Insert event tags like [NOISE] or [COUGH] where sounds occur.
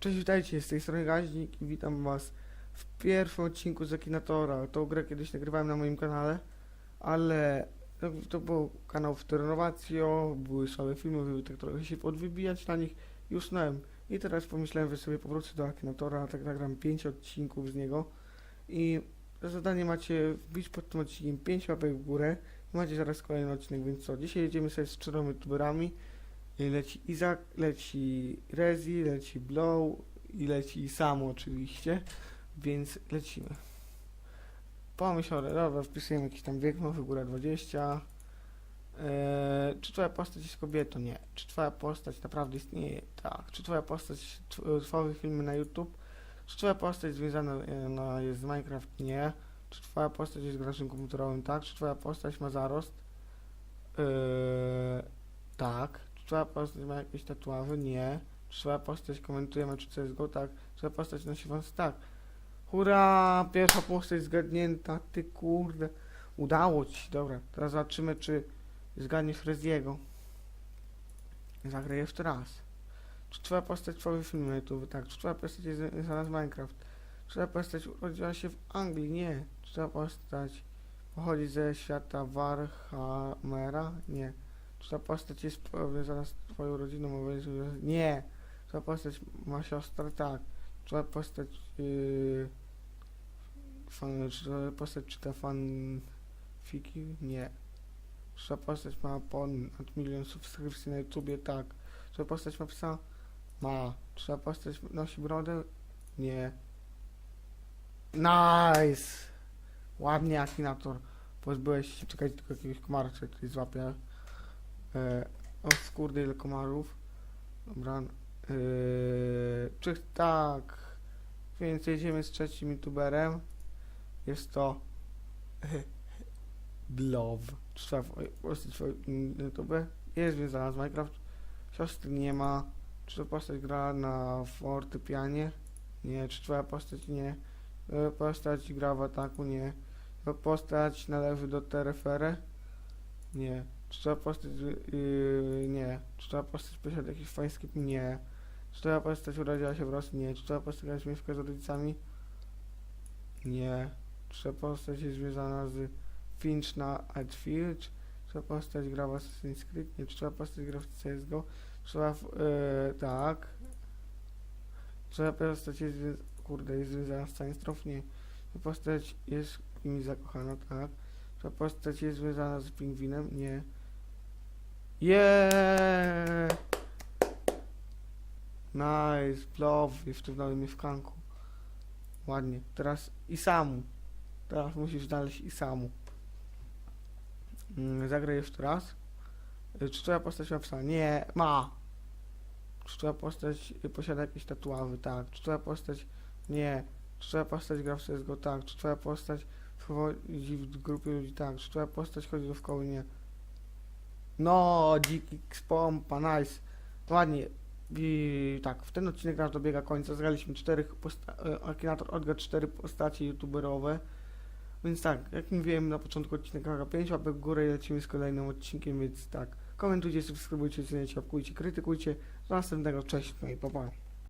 Cześć, witajcie, z tej strony Gaźnik i witam was w pierwszym odcinku z Akinatora. Tą grę kiedyś nagrywałem na moim kanale, ale to, był kanał w Renovatio, były słabe filmy, były tak trochę się podwybijać na nich i usnąłem. I teraz pomyślałem, że sobie powrócę do Akinatora, tak nagram 5 odcinków z niego i za zadanie macie wbić pod tym odcinkiem 5 łapek w górę macie zaraz kolejny odcinek, więc co, dzisiaj jedziemy sobie z czterema youtuberami Leci Izak, leci Rezi, leci Blow i leci Samo oczywiście, więc lecimy. Pomyśl, dobra, wpisujemy jakiś tam wiek, nowy góra 20. Eee, czy twoja postać jest kobietą? Nie. Czy twoja postać naprawdę istnieje? Tak. Czy twoja postać tw- tworzy filmy na YouTube? Czy twoja postać związana e, no, jest z Minecraft? Nie. Czy twoja postać jest graczem komputerowym? Tak. Czy twoja postać ma zarost? Eee, tak. Twoja postać ma jakieś tatuaże? Nie. Twoja postać komentuje mecz CSGO? Tak. Twoja postać nosi wąs? Tak. Hurra! Pierwsza postać zgadnięta. Ty kurde. Udało ci się. Dobra. Teraz zobaczymy, czy zgadniesz Reziego. Zagraj jeszcze raz. Czy twoja postać tworzy filmy na YouTube? Tak. Czy twoja postać jest związana z Minecraft? Czy twoja postać urodziła się w Anglii? Nie. Czy twoja postać pochodzi ze świata Warhammera? Nie. Czy ta postać jest powiązana z twoją rodziną? Nie. Czy ta postać ma siostrę? Tak. Czy ta postać... Yy, fan, czy ta postać czyta fanfiki? Nie. Czy ta postać ma ponad milion subskrypcji na YouTubie? Tak. Czy ta postać ma psa? Ma. Czy ta postać nosi brodę? Nie. Nice! Ładnie, Akinator. Pozbyłeś się, czekaj, tylko jakiegoś komara sobie tutaj złapię. E, o skurde, ile komarów. Dobra. E, czy tak. Więc jedziemy z trzecim youtuberem. Jest to [LAUGHS] Blow. Czy trzeba postać na YouTube? Jest związana z Minecraft. Siostry nie ma. Czy to postać gra na fortepianie? Nie. Czy twoja postać nie? E, Postać gra w ataku? Nie. To postać należy do Terefere? Nie. Czy ta postać... Yy, nie. Czy ta postać posiada jakiś fański... Nie. Czy ta postać urodziła się w Rosji? Nie. Czy ta postać jest mieszka z rodzicami? Nie. Czy ta postać jest związana z Finch na Edgefield? Czy ta postać gra w Assassin's Creed? Nie. Czy ta postać gra w CSGO? Ta... w- Yy, tak. Ta postać jest... Kurde, jest związana z Science? Nie. Czy ta postać jest kimś zakochana? Tak. Czy ta postać jest związana z pingwinem? Nie. Yeah! Nice, love, jeszcze w nowym mieszkanku. Ładnie. Teraz Isamu. Teraz musisz znaleźć Isamu. Mm, Zagraj jeszcze raz. Y, Czy twoja postać ma psa? Nie, ma. Czy twoja postać y, posiada jakieś tatuaże? Tak. Czy twoja postać... Nie. Czy twoja postać gra w CSGO? Tak. Czy twoja postać wchodzi w grupie ludzi? Tak. Czy twoja postać chodzi do szkoły? Nie. No, dziki pompa, nice. Ładnie. I tak, w ten odcinek nasz dobiega końca. Zgraliśmy czterech e, Akinator odgadł cztery postacie youtuberowe. Więc tak, jak mówiłem na początku odcinka 5 łapek w górę i lecimy z kolejnym odcinkiem, więc tak. Komentujcie, subskrybujcie, oceniajcie, łapkujcie, krytykujcie. Do następnego, cześć, no i pa pa.